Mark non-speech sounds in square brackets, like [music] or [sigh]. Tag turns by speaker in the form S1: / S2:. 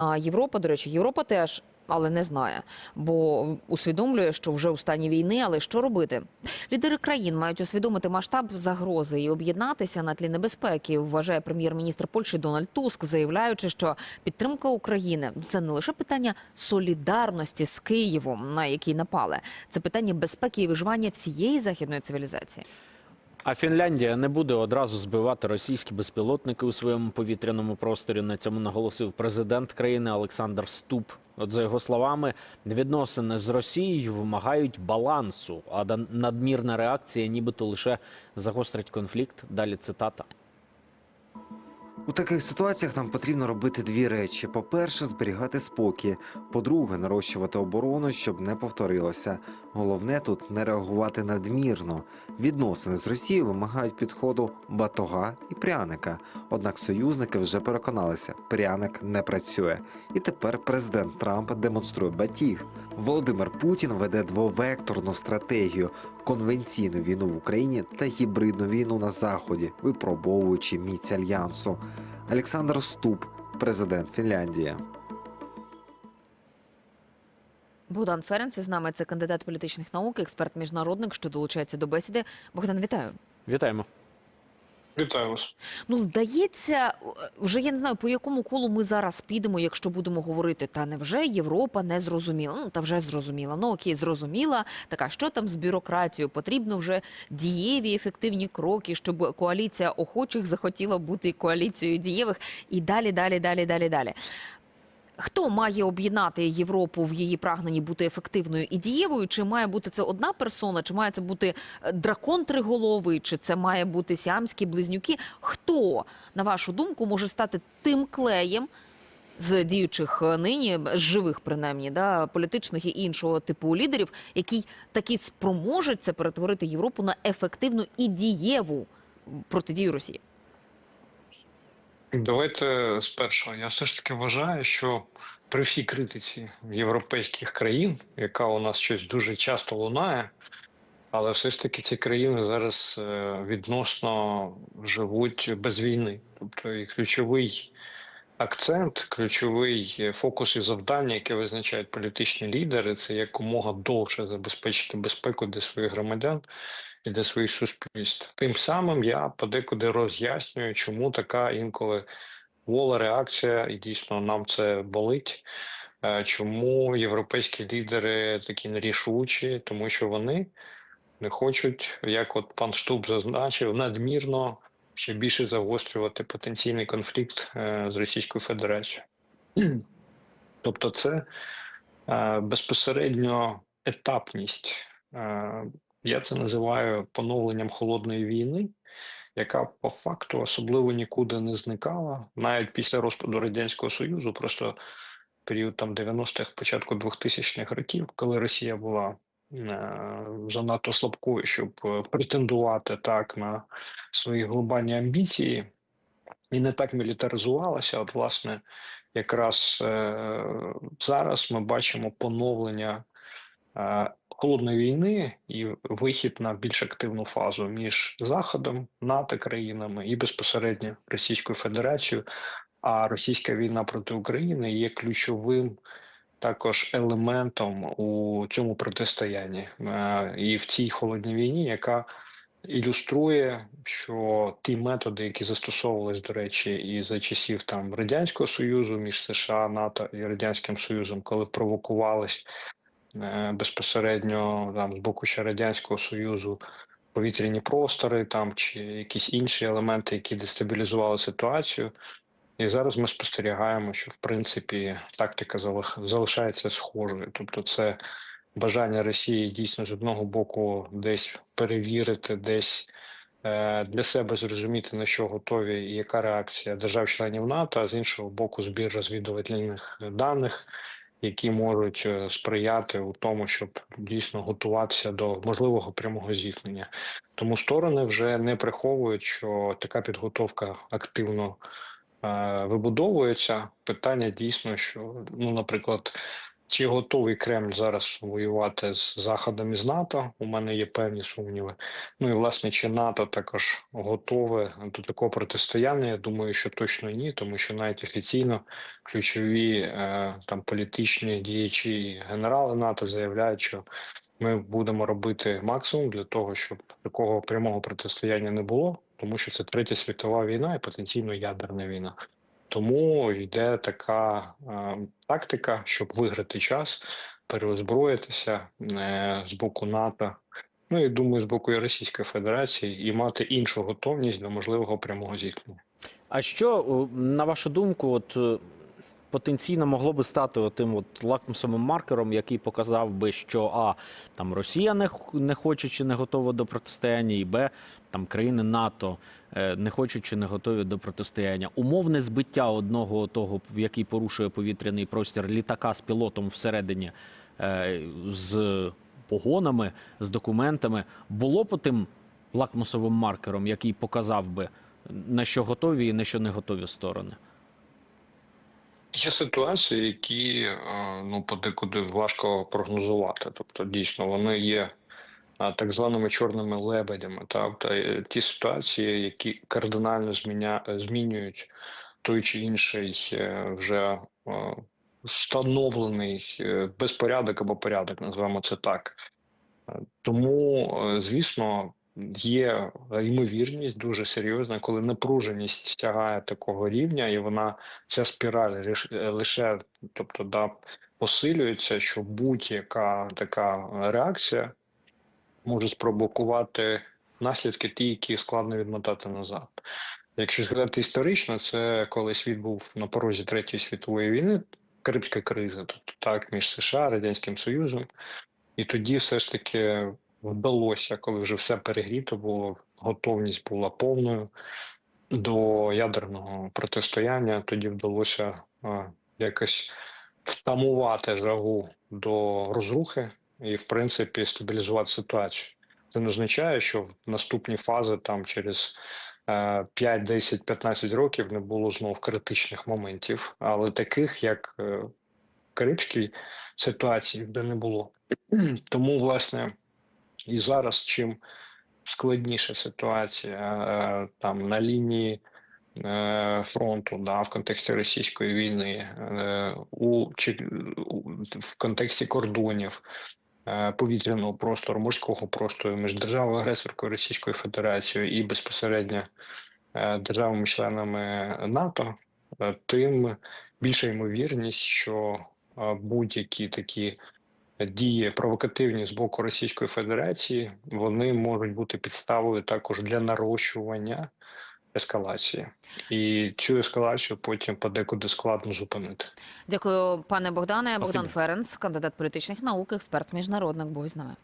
S1: А Європа, до речі, Європа теж, але не знає, бо усвідомлює, що вже у стані війни. Але що робити? Лідери країн мають усвідомити масштаб загрози і об'єднатися на тлі небезпеки. Вважає прем'єр-міністр Польщі Дональд Туск, заявляючи, що підтримка України це не лише питання солідарності з Києвом, на який напали, це питання безпеки і виживання всієї західної цивілізації.
S2: А Фінляндія не буде одразу збивати російські безпілотники у своєму повітряному просторі. На цьому наголосив президент країни Олександр Ступ. От за його словами, відносини з Росією вимагають балансу, а надмірна реакція, нібито лише загострить конфлікт. Далі цитата.
S3: У таких ситуаціях нам потрібно робити дві речі: по-перше, зберігати спокій. По-друге, нарощувати оборону, щоб не повторилося. Головне тут не реагувати надмірно. Відносини з Росією вимагають підходу батога і пряника. Однак союзники вже переконалися, пряник не працює. І тепер президент Трамп демонструє батіг. Володимир Путін веде двовекторну стратегію: конвенційну війну в Україні та гібридну війну на заході, випробовуючи міць альянсу. Олександр Ступ, президент Фінляндії.
S1: Богдан Ференц із нами це кандидат політичних наук, експерт міжнародник, що долучається до бесіди. Богдан, вітаю.
S2: Вітаємо.
S4: Вітаю вас.
S1: Ну, здається, вже я не знаю, по якому колу ми зараз підемо, якщо будемо говорити. Та невже Європа не зрозуміла? Ну та вже зрозуміла. Ну окей, зрозуміла. Така що там з бюрократією? Потрібно вже дієві ефективні кроки, щоб коаліція охочих захотіла бути коаліцією дієвих і далі, далі, далі, далі, далі. Хто має об'єднати Європу в її прагненні бути ефективною і дієвою? Чи має бути це одна персона, чи має це бути е, дракон триголовий, чи це має бути сіамські близнюки? Хто, на вашу думку, може стати тим клеєм з діючих е, нині, з живих принаймні, да, політичних і іншого типу лідерів, який таки спроможе це перетворити Європу на ефективну і дієву протидію Росії?
S4: Давайте спершу. Я все ж таки вважаю, що при всій критиці європейських країн, яка у нас щось дуже часто лунає, але все ж таки ці країни зараз е, відносно живуть без війни. Тобто і ключовий акцент, ключовий фокус і завдання, яке визначають політичні лідери, це якомога довше забезпечити безпеку для своїх громадян і для своїх суспільств. Тим самим я подекуди роз'яснюю, чому така інколи вола реакція, і дійсно нам це болить. Е, Чому європейські лідери такі нерішучі, тому що вони не хочуть, як от пан Штуб зазначив, надмірно ще більше загострювати потенційний конфлікт е, з Російською Федерацією. [clears throat] Тобто, це е, безпосередньо етапність. Я це називаю поновленням холодної війни, яка по факту особливо нікуди не зникала, навіть після розпаду радянського союзу, просто період там 90-х, початку 2000-х років, коли Росія була е, занадто слабкою, щоб е, претендувати так на свої глобальні амбіції, і не так мілітаризувалася. От, власне, якраз е, зараз ми бачимо поновлення е, холодної війни і вихід на більш активну фазу між Заходом, НАТО країнами і безпосередньо Російською Федерацією. А російська війна проти України є ключовим також елементом у цьому протистоянні Е, і в цій холодній війні, яка ілюструє, що ті методи, які застосовувались, до речі, і за часів там радянського союзу між США, НАТО і радянським Союзом, коли провокувались безпосередньо там з боку ще радянського союзу повітряні простори, там чи якісь інші елементи, які дестабілізували ситуацію. І зараз ми спостерігаємо, що в принципі тактика залишається схожою, тобто це бажання Росії дійсно з одного боку десь перевірити, десь е, для себе зрозуміти на що готові і яка реакція держав-членів НАТО, а з іншого боку, збір розвідувальних даних, які можуть е, сприяти у тому, щоб дійсно готуватися до можливого прямого зіткнення. Тому сторони вже не приховують, що така підготовка активно е, вибудовується. Питання дійсно, що ну, наприклад. Чи готовий Кремль зараз воювати з Заходом і з НАТО? У мене є певні сумніви. Ну і власне, чи НАТО також готове до такого протистояння? Я думаю, що точно ні, тому що навіть офіційно ключові е, там політичні діячі генерали НАТО заявляють, що ми будемо робити максимум для того, щоб такого прямого протистояння не було, тому що це третя світова війна і потенційно ядерна війна. Тому йде така е, тактика, щоб виграти час, переозброїтися е, з боку НАТО. Ну і думаю, з боку і Російської Федерації і мати іншу готовність до можливого прямого зіткнення.
S2: А що, на вашу думку, от е, потенційно могло би стати тим от лакмусовим маркером, який показав би, що А, там Росія не, не хоче чи не готова до протистояння, і Б, там країни НАТО е, не хочуть чи не готові до протистояння. Умовне збиття одного того, який порушує повітряний простір літака з пілотом всередині е, з погонами, з документами, було б тим лакмусовим маркером, який показав би, на що готові і на що не готові сторони.
S4: Є ситуації, які е, ну подекуди важко прогнозувати. Тобто, дійсно, вони є так званими чорними лебедями. Тобто е, ті ситуації, які кардинально зміня... змінюють той чи інший е, вже е, встановлений е, безпорядок або порядок, називаємо це так. Е, Тому, е, звісно, є ймовірність дуже серйозна, коли напруженість сягає такого рівня, і вона ця спіраль е, лише, тобто, да, посилюється, що будь-яка така реакція може спровокувати наслідки, ті, які складно відмотати назад. Якщо згадати історично, це коли світ був на порозі Третьої світової війни, Карибська криза, тобто так, між США, Радянським Союзом, і тоді все ж таки вдалося, коли вже все перегріто було, готовність була повною до ядерного протистояння, тоді вдалося якось втамувати жагу до розрухи і, в принципі, стабілізувати ситуацію. Це не означає, що в наступні фази там через е, 5, 10, 15 років не було знов критичних моментів, але таких, як е, в Карибській ситуації, де не було. Тому, власне, і зараз чим складніша ситуація е, там на лінії е, фронту, да, в контексті російської війни, е, у, чи, в контексті кордонів, повітряного простору, морського простору між державою агресоркою Російською Федерацією і безпосередньо державами-членами НАТО, тим більша ймовірність, що будь-які такі дії провокативні з боку Російської Федерації, вони можуть бути підставою також для нарощування ескалації, і цю ескалацію потім подекуди складно зупинити.
S1: Дякую, пане Богдане.
S2: Спасибі.
S1: Богдан Ференс, кандидат політичних наук, експерт міжнародник, був з нами.